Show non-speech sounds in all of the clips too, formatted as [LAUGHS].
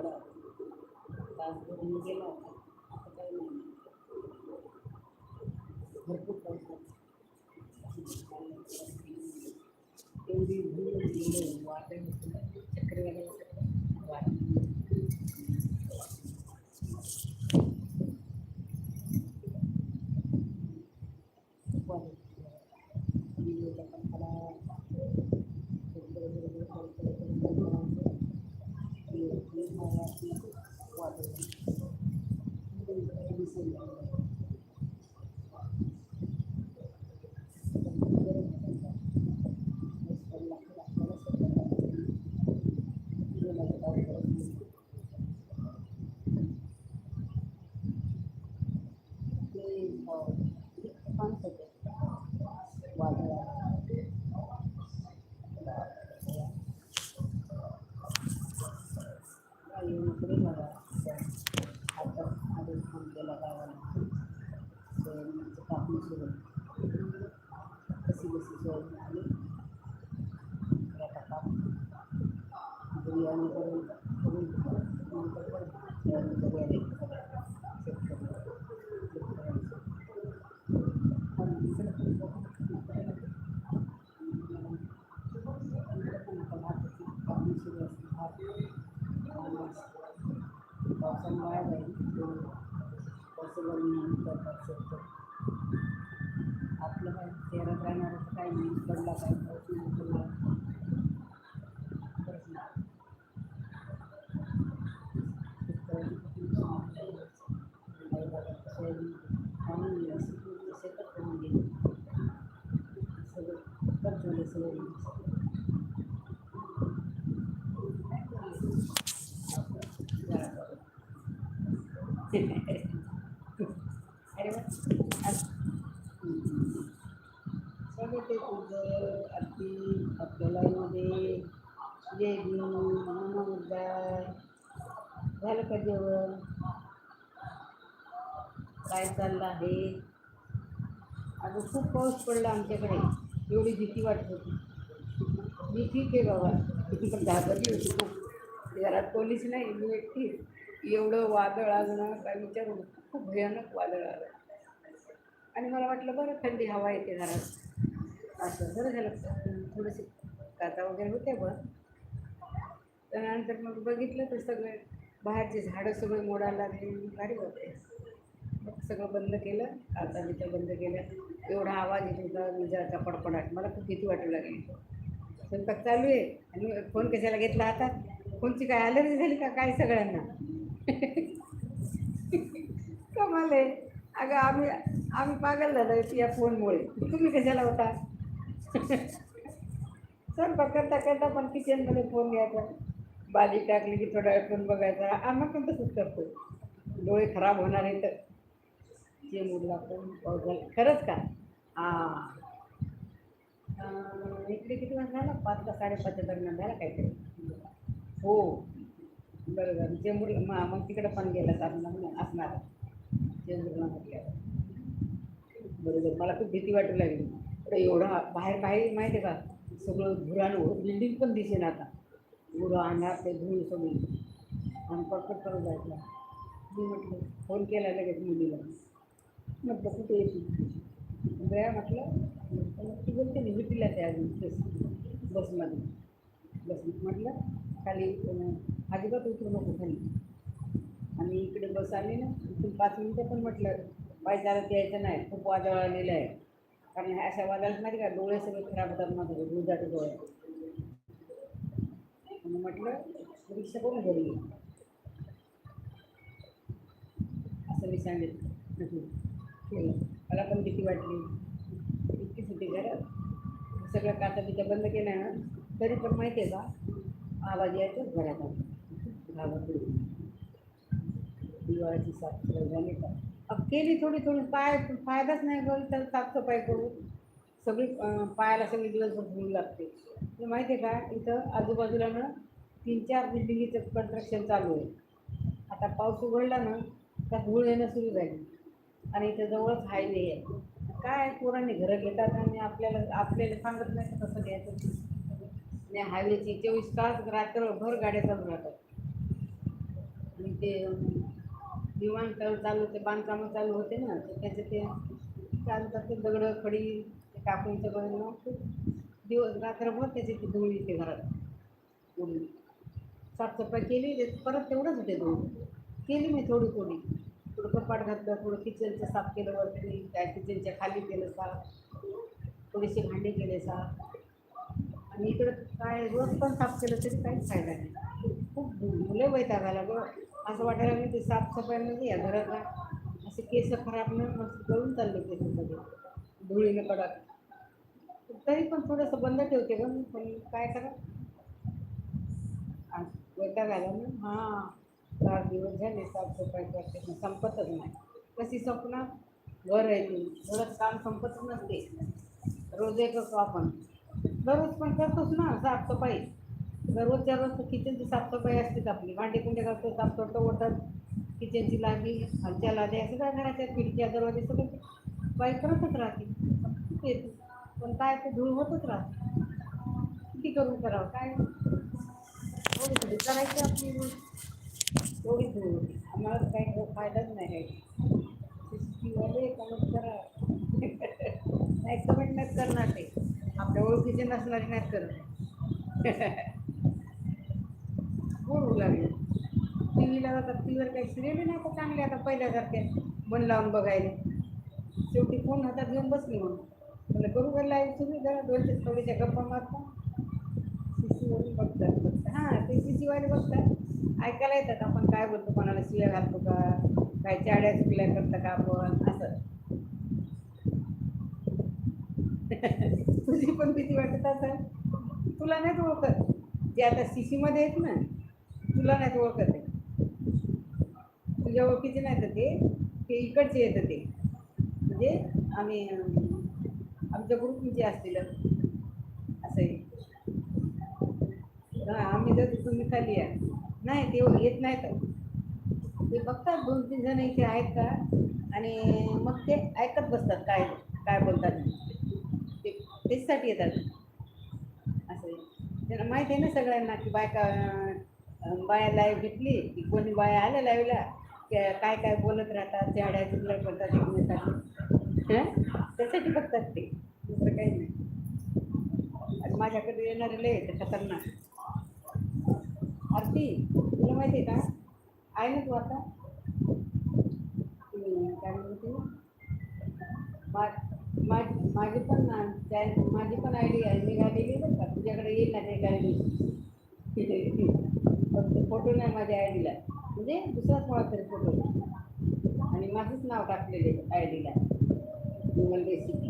गडगडाट तास भरून गेला होता आता काही नाही भरपूर पाऊस होता एवढी धूळ एवढं वादळ होतं そ。शहरात राहणारं काही नाही पडला काय पाऊस नाही पडला खरंच नाही शेतकऱ्याची खूप नुकसान होतं. काही भागात सोयाबीन पाणी नाही असं पूर्ण शेतात पडून गेली सगळं खत झाले सोयाबीन अरे वा आज सगळं ते तुझं अगदी आपल्या लाईनमध्ये जय भीम नमो झालं का जेवण? काय चाललं आहे? अगं खूप पाऊस पडला आमच्याकडे. एवढी भीती वाटत होती. मी ठीक आहे बाबा. पण घाबरली होती खूप. घरात कोणीच नाही. मी एकटी. एवढं वादळ आलं काय विचारू खूप भयानक वादळ आलं. आणि मला वाटलं बरं थंडी हवा येते घरात. असं. बरं झालं. थोडेसे काचा वगैरे होते बरं त्यानंतर मग बघितलं तर सगळे बाहेरचे झाडं सगळे मोडायला लागले भारी होते. मग सगळं बंद केलं आता मी बंद केलं एवढा आवाज येत होता विजाचा पडपडाट. मला खूप भीती वाटू लागली. स्वयंपाक चालू आहे आणि फोन कशाला घेतला आता? फोनची काय अलर्जी झाली का? काय सगळ्यांना? कमाल आहे. अगं आम्ही आम्ही पागल झालो या फोनमुळे. तुम्ही कशाला होता? स्वयंपाक करता करता पण किचनमध्ये फोन घ्यायचा. बाजी टाकली की थोडा वेळ फोन बघायचा. आम्ही पण तसंच करतो डोळे खराब होणार आहे तर. जे मुलं आपण पाऊस झाला. खरंच का? हां. इकडे किती वाजता झाला? पाच का साडेपाचच्या दरम्यान झाला काहीतरी. हो. बरोबर. जे मुलं मग तिकडे पण गेलं असणार. जे मुलं म्हटल्यावर बरोबर. मला खूप भीती वाटू लागली. एवढा बाहेर बाहेर माहिती आहे का? सगळं धुरानं बिल्डिंग पण दिसेन आता. एवढं अंधार ते धूळ सगळी. आणि पटपट करत जायचं. मी म्हटलं फोन केला लगेच मुलीला. म्हटलं कुठे येते वेळा म्हटलं ती बोलते मी भेटीला ते अजून बस बसमध्ये. बस म्हटलं खाली अजिबात उतरू नको खाली. आणि इकडे बस आली ना इथून पाच मिनटं पण म्हटलं पाय यायचं नाही खूप वादळ आलेलं आहे. कारण अशा वादळात माहिती का डोळे सगळे खराब होतात माझं दुधाचे डोळे आणि म्हटलं रिक्षा करून घरी असं मी सांगितलं. केलं. मला पण भीती वाटली. इतकीच होती घरात. सगळं काचा बिचा बंद केलं ना तरी पण माहिती आहे का आवाज यायचोच घरात घाबरली दिवाळीची साफसफाई झाली का? अब केली थोडी थोडी. पाय फायदाच नाही गं तर साफसफाई करू. सगळी पायाला सगळी दिवसभर धुवून लागते. माहिती आहे का इथं आजूबाजूला ना तीन चार बिल्डिंगीचं कन्स्ट्रक्शन चालू आहे. आता पाऊस उघडला ना का धूळ येणं सुरू झाली. आणि इथं जवळच हायवे आहे. काय पोरांनी घरं घेतात आणि आपल्याला आपल्याला सांगत नाही का कसं घ्यायचं आणि हायवेची चोवीस तास रात्रभर गाड्या चालू राहतात. आणि ते विमानतळ चालू होते बांधकामं चालू होते ना तर त्याचे ते चालतात ते दगडं खडी ते टाकून सगळं ना खूप दिवस रात्रभर त्याची ती धूळ येते घरात. साफसफाई केली ते परत तेवढंच होते धूळ केली मी थोडी थोडी. थोडं कपाट घातलं थोडं किचनचं साफ केलं वरती काय किचनच्या खाली केलं साफ. थोडेसे भांडे केले साफ. आणि इकडं काय रोज पण साफ केलं तरी काहीच फायदा नाही. खूप मुलं वैताग झाला गं. असं वाटायला लागलं ते म्हणजे या घरात असे केस खराब न मस्त गळून चालले केस सगळे. धुळीनं कडक. तरी पण थोडंसं बंद ठेवते गं पण काय करा वैता वैताग ना हां चार दिवस झाले साफसफाई करते पण संपतच नाही. कशी स्वप्न घर आहे ती. घरात काम संपतच नसते. रोज एक करतो आपण. दररोज पण करतोच ना साफसफाई. दररोजच्या रोज किचनची साफसफाई असतेच आपली. भांडे कुंडे करतो साफ करतो ओढतात. किचनची लादी खालच्या लाद्या सगळ्या घराच्या खिडक्या दरवाजे सगळं बाई करतच राहते तेच. पण काय ते धूळ होतच राहत. किती करून करावं काय? थोडी थोडी करायची आपली रोज एवढी धूळ. होती आम्हाला काही फायदाच नाही आहे कमेंट करा. नाही कमेंट नाही करणार ते. आपल्या ओळखीचे नसणारे नाही करत. बोलू होऊ लागले. टी व्हीला जातात टी व्हीवर काही सिरियली नाही तर चांगले. आता पहिल्यासारखे मन लावून बघायला. शेवटी फोन हातात घेऊन बसली म्हणून. म्हणलं करू का लाईव्ह तुम्ही जरा दोन ते थोड्याशा गप्पा मारता. सीसीवरून बघतात. हां ते सीसीवाले बघतात. ऐकायला येतात आपण काय बोलतो कोणाला शिव्या घालतो का? काय चाड्या चुकल्या करतं का आपण? असं. [LAUGHS] तुझी पण भीती वाटत असं तुला नाहीत ओळखत. जे आता सी सीमध्ये आहेत ना तुला नाहीत ओळखत आहे. तुझ्या ओळखीचे नाही तर ते ते इकडचे येतं ते. म्हणजे आम्ही आमच्या ग्रुपचे असतील. असं आम्ही जर तुम्ही खाली या नाही ते येत नाही तर ते बघतात दोन तीन जण इथे आहेत का? आणि मग ते ऐकत बसतात काय काय बोलतात. ते तेचसाठी येतात. असं आहे. त्यांना माहिती आहे ना सगळ्यांना की बायका बाया लाईव्ह घेतली की कोणी बाया आल्या लाईव्हला त्या काय काय बोलत राहतात चेहऱ्या चुकल्या करतात एकमेकांना त्यासाठी बघतात ते दुसरं काही नाही आणि माझ्याकडे येणारे लय येते खतरनाक. आरती तुला माहिती आहे का? आहे ना तू आता? काय म्हणते? मा माझी माझी पण ना त्या- माझी पण आय डी आहे मी घालेली बरं का तुझ्याकडे येईल ना ते गाडी [LAUGHS] फक्त फोटो नाही माझ्या आय डीला म्हणजे दुसराच थोडा तरी फोटो. आणि माझंच नाव टाकलेले आय डीला रेसिपी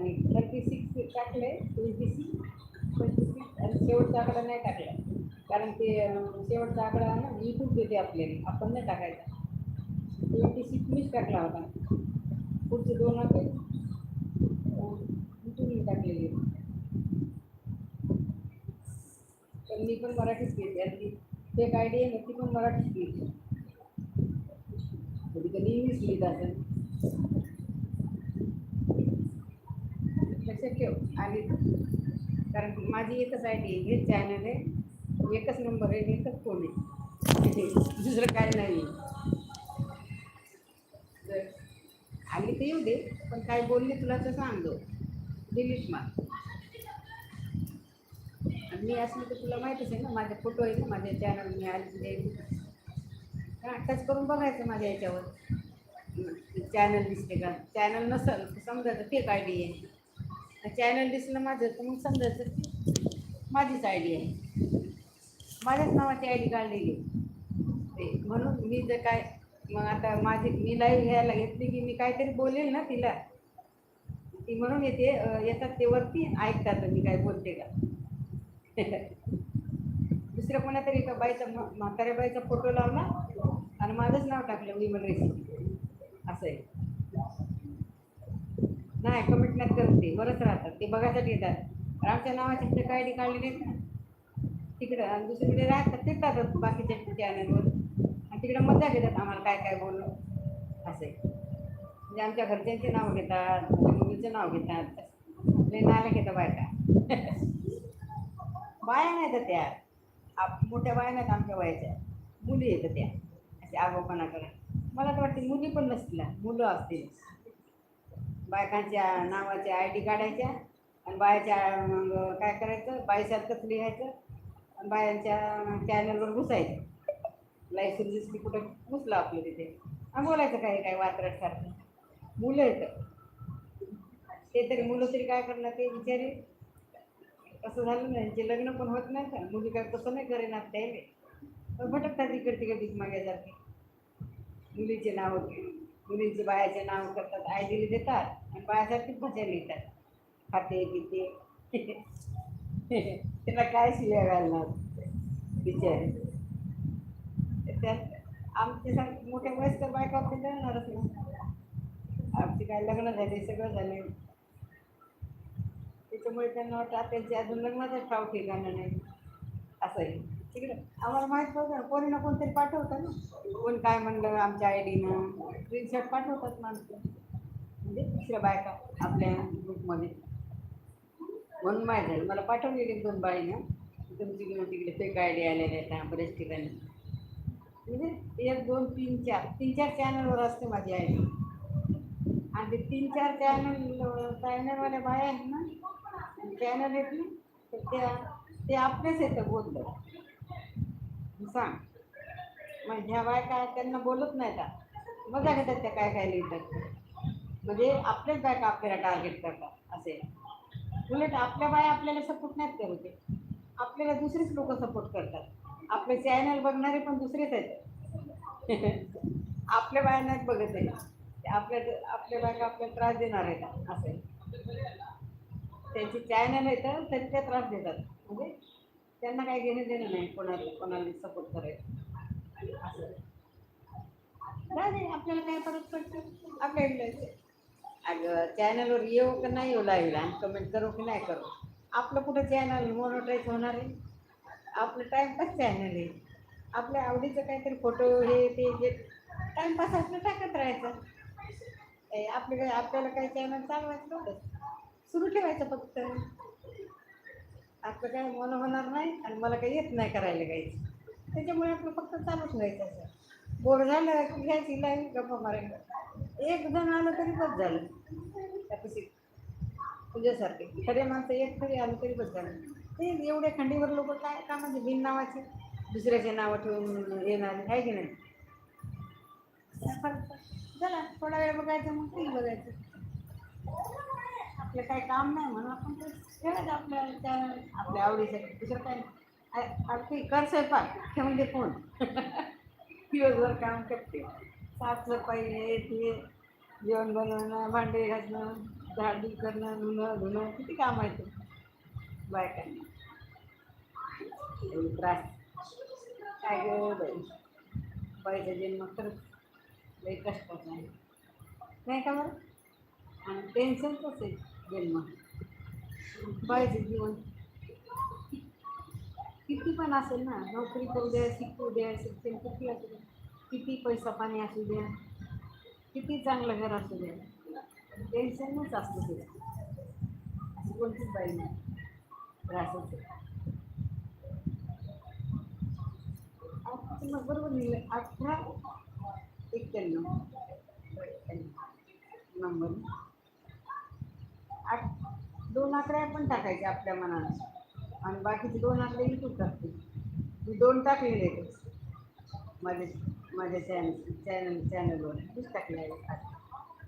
आणि थर्टी सिक्स टाकले ट्वेंटी सिक्स ट्वेंटी सिक्स आणि शेवटचा आकडा नाही टाकला. कारण ते शेवटचा आकडा ना यूट्यूब देते आपल्याला. आपण नाही टाकायचा. ट्वेंटी सिक्स मीच टाकला होता. पुढचे दोन आकडे यूट्यूबने टाकलेले. तर मी पण मराठीच घेते. आणि ते फेक आय डी आहे ना ती पण मराठीच घेते. कधी कधी इंग्लिश लिहित असेल. ठेव. आणि कारण माझी एकच आय डी हेच चॅनल आहे एकच नंबर आहे एकच फोन आहे. दुसरं काय नाही तर आली तर येऊ दे पण काय बोलली तुला तर सांगतो डिलीट मार आणि मी असली तर तुला माहितीच आहे ना माझे फोटो आहे ना माझ्या चॅनल मी आली द्यायची टच करून बघायचं माझ्या याच्यावर. चॅनल दिसते का? चॅनल नसेल तर समजायचं फेक आय डी आहे. चॅनल दिसलं माझं तर मग समजायचं की माझीच आय डी आहे. माझ्याच नावाची आय डी काढलेली ते म्हणून मी जर काय मग आता माझी मी लाईव्ह घ्यायला घेतली की मी काहीतरी बोलेल ना तिला. ती म्हणून येते येतात ते वरती ऐकतात मी काय बोलते का. [LAUGHS] दुसऱ्या कोणातरी एका बाईचा म्हाताऱ्या बाईचा फोटो लावला आणि माझंच नाव टाकलं विमल रेसिपी असं आहे. नाही कमेंट नाही बरंच राहतात. ते बघायसाठी येतात. पण आमच्या नावाचे तिथे काय काढलेले आहेत ना? तिकडं आणि दुसरीकडे राहतात. ते जातात बाकीच्या चॅनलवर आणि तिकडे मजा घेतात आम्हाला काय काय बोललो असं. म्हणजे आमच्या घरच्यांचे नाव घेतात मुलीचं नाव घेतात. नाला घेतात बायका. [LAUGHS] बाया नाही तर त्या. आप मोठ्या बाया नाहीत आमच्या वयाच्या. मुली येतात त्या. असे आगोपणा करत मला तर वाटते मुली पण नसतील. मुलं असतील. बायकांच्या नावाच्या आय डी काढायच्या आणि बायाच्या मग काय करायचं? बाईसारखंच लिहायचं आणि बायांच्या चॅनलवर घुसायचं. लाईव्ह दिसली की कुठं? घुसलं आपलं तिथे. आणि बोलायचं काही काय वात्रटसारखं मुलं येतं ते तरी मुलं तरी काय करणार ते विचारे कसं झालं नाही. जे लग्न पण होत नाही का? मुली काय कसं नाही करेनात त्याने पण भटकतात इकडे तिकडे जाते मुलीचे नाव मुलींचे बायाचे नाव करतात आय दिली देतात आणि बायासारखीच भाषा लिहितात. खाते पिते. [LAUGHS] त्याला काय शिव्या घालणार? बिचारे तर त्यात आमचे सांग मोठ्या वयस्कर बायका आपली जाणारच ना. आमचे काय लग्न झाले सगळं झाले. त्याच्यामुळे त्यांना वाटतं त्यांची त्यांचे अजून लग्नाचं ठाव ठिकाणं नाही. असंही. तिकडे. आम्हाला माहीत नव्हतं कोणी ना कोणतरी पाठवतं ना. कोण काय म्हणलं आमच्या आय डीनं स्क्रीनशॉट पाठवतात माणसं. म्हणजे दुसऱ्या बायका आपल्या ग्रुपमध्ये म्हणून माहीत झालं. मला पाठवलेली दोन बाईनं. तुमची घेऊन तिकडे फेक आय डी आलेल्या आहेत ना बऱ्याच ठिकाणी. म्हणजे एक दोन तीन चार. तीन चार चॅनलवर असते माझी आय डी आणि ते तीन चार चॅनल चॅनलवाल्या बाया आहेत ना चॅनल आहेत ना तर त्या ते आपलेच येतं बोललं सांग. मग ह्या बायका त्यांना बोलत नाही का? मजा घेतात त्या काय काय लिहितात? म्हणजे आपल्याच बायका आपल्याला टार्गेट करतात असे. उलट आपल्या बाया आपल्याला सपोर्ट नाहीत करत आपल्याला दुसरेच लोक सपोर्ट करतात. आपले चॅनल बघणारे पण दुसरेच आहेत. आपल्या बाया नाहीत बघत आहे ते आपल्या आपल्या बायका आपल्याला त्रास देणार आहेत असे. त्यांचे चॅनल येतं तरी त्या त्रास देतात. म्हणजे त्यांना काही घेणं देणं नाही कोणाला कोणाला सपोर्ट करायचं असं. नाही आपल्याला काय फरक पडतो? आपल्या अगं चॅनलवर येऊ का नाही येऊ लाईला आणि कमेंट करू की नाही करू? आपलं कुठं चॅनल मोनोटाईज होणार आहे? आपलं टाईमपास चॅनल आहे. आपल्या आवडीचं काहीतरी फोटो हे ते जे टाईमपास असलं टाकत राहायचं. आपलं काय आपल्याला काही चॅनल चालवायचं नव्हतं. सुरू ठेवायचं फक्त. आपलं काय मन होणार नाही आणि मला काही येत नाही करायला काही. त्याच्यामुळे आपलं फक्त चालूच नाही असं बोर झालं की घ्यायची लाईव्ह गप्पा मारायला. एक जण आलं तरी बस झालं. त्यापाशी तुझ्यासारखे. खरे माणसं एक तरी आलं तरी बस झालं. ते एवढे खंडीवर लोक काय का म्हणजे बिन नावाचे? दुसऱ्याचे नावं ठेवून येणार आहे की नाही? झाला थोडा वेळ बघायचं मग टी बघायचं. आपलं काही काम नाही म्हणून आपण ते खेळायचं आपल्या त्या आपल्या आवडीसाठी दुसरं काय नाही. अगदी कर स्वयंपाक ठेवून दे म्हणजे फोन. दिवसभर काम करते. साफसफाई हे ते जेवण बनवणं भांडे घासणं झाडू करणं धुणं धुणं किती काम आहे ते. बायकांना. त्रास. काय ग हो बाई? बाईचा जन्म खरंच लई कष्टाचा आहे. नाही का बरं? आणि टेन्शनच आहे? जन्म बाईचं जीवन किती पण असेल ना नोकरी करू द्या शिकू द्या शिक्षण किती असू द्या किती पैसा पाणी असू द्या किती चांगलं घर असू द्या टेन्शनच असतं ते अशी कोणतीच बाई नाही. त्रास आहे. तुम्हाला बरोबर लिहिलं अठरा एक्क्याण्णव नंबर. आठ दोन आकडे पण टाकायचे आपल्या मनानं. आणि बाकीचे दोन आकडे इथून टाकते. मी दोन टाकलेले आहेत. माझे माझ्या चॅनल चॅनल चॅनलवर तूच टाकले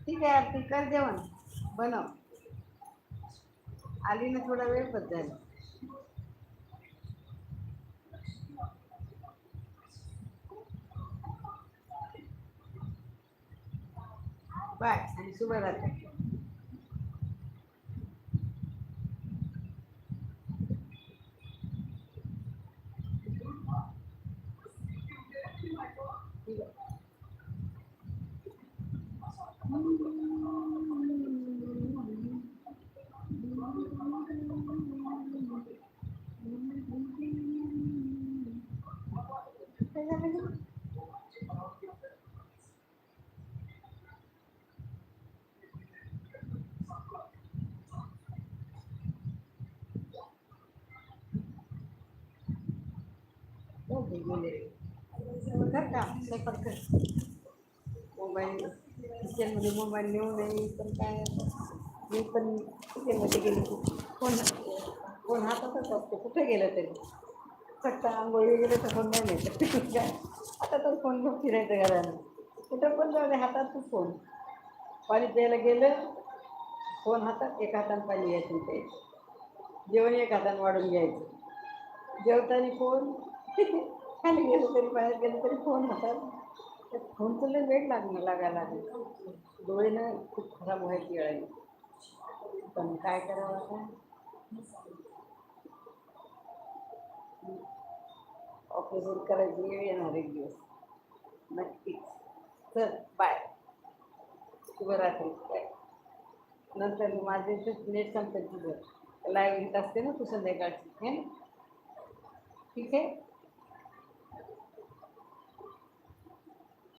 ठीक आहे आरती कर जेवण. बनव. आली ना थोडा वेळ बस झाला. बाय आणि शुभरात्री ठीक आहे. काय झालं गं? हो, ते गेले. कर का स्वयंपाक कर. मोबाईल किचनमध्ये मोबाईल नेऊ नये पण काय मी पण किचनमध्ये गेली कोण फोन फोन हातातच असतो कुठे गेलं तरी? फक्त आंघोळी गेलं तर फोन नाही मिळत काय आता तर फोन घेऊन फिरायचं घरानं. कुठं पण जाऊ दे हातातच फोन. पाणी प्यायला गेलं फोन हातात एक हातानं पाणी घ्यायचं ते. जेवण एक हातानं वाढून घ्यायचं. जेवताना फोन. [LAUGHS] खाली गेलं तरी बाहेर गेलं तरी फोन हातात फोनचं लय वेळ लागणार लागायला लागेल. डोळे ना खूप खराब व्हायची वेळ आली पण काय करावं आता? ऑपरेशन करायची वेळ येणार एक दिवस. नक्कीच. चल बाय शुभरात्री. बाय नंतर माझे नेट सांगतात तुझं. लाईव्ह येत असते ना तू संध्याकाळची हे ठीक आहे?